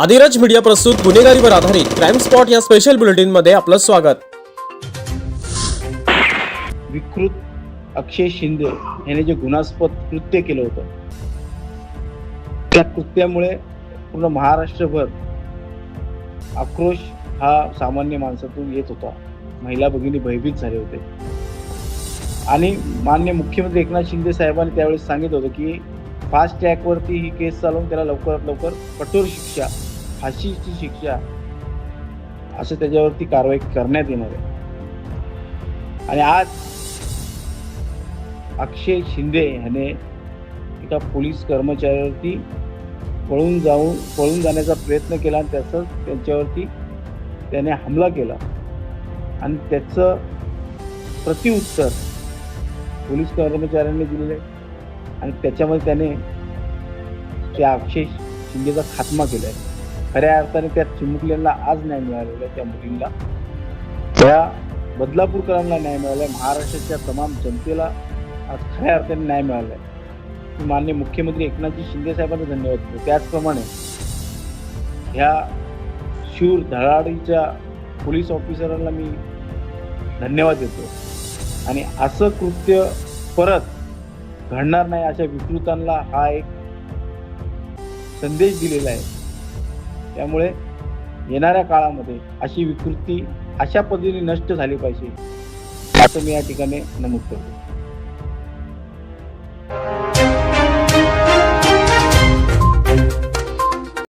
Adiraj media प्रस्तुत गुन्हेगारीवर आधारित क्राईम स्पॉट या स्पेशल बुलेटिनमध्ये आपलं स्वागत. विकृत अक्षय शिंदे याने जे गुन्हास्पद कृत्य केलं होतं त्या कृत्यामुळे पूर्ण महाराष्ट्रभर आक्रोश हा सामान्य माणसातून येत होता. महिला भगिनी भयभीत झाले होते. आणि मान्य मुख्यमंत्री एकनाथ शिंदे साहेबांनी त्यावेळेस सांगितलं होतं की फास्ट ट्रॅकवरती ही केस चालवून त्याला लवकरात लवकर कठोर शिक्षा फाशीची शिक्षा असं त्याच्यावरती कारवाई करण्यात येणार आहे. आणि आज अक्षय शिंदे ह्याने एका पोलीस कर्मचाऱ्यावरती पळून जाऊन पळून जाण्याचा प्रयत्न केला आणि त्याचं त्यांच्यावरती त्याने हमला केला. आणि त्याचं प्रतिउत्तर पोलीस कर्मचाऱ्यांनी दिलेलं आहे. आणि त्याच्यामध्ये त्याने त्या अक्षय शिंदेचा खात्मा केला आहे. खऱ्या अर्थाने त्या चिमुकल्यांना आज न्याय मिळालेला आहे त्या मुलींना. त्या बदलापूरकरांना न्याय मिळाला आहे महाराष्ट्राच्या तमाम जनतेला आज खऱ्या अर्थाने न्याय मिळाला आहे माननीय मुख्यमंत्री एकनाथजी शिंदे साहेबांना धन्यवाद देतो. त्याचप्रमाणे ह्या शूर धडाडीच्या पोलीस ऑफिसरांना मी धन्यवाद देतो. आणि असं कृत्य परत घडणार नाही अशा विकृतांना हा एक संदेश दिलेला आहे. त्यामुळे येणाऱ्या काळामध्ये अशी विकृती अशा पद्धतीने नष्ट झाली पाहिजे. असं मी या ठिकाणी नमूद करतो.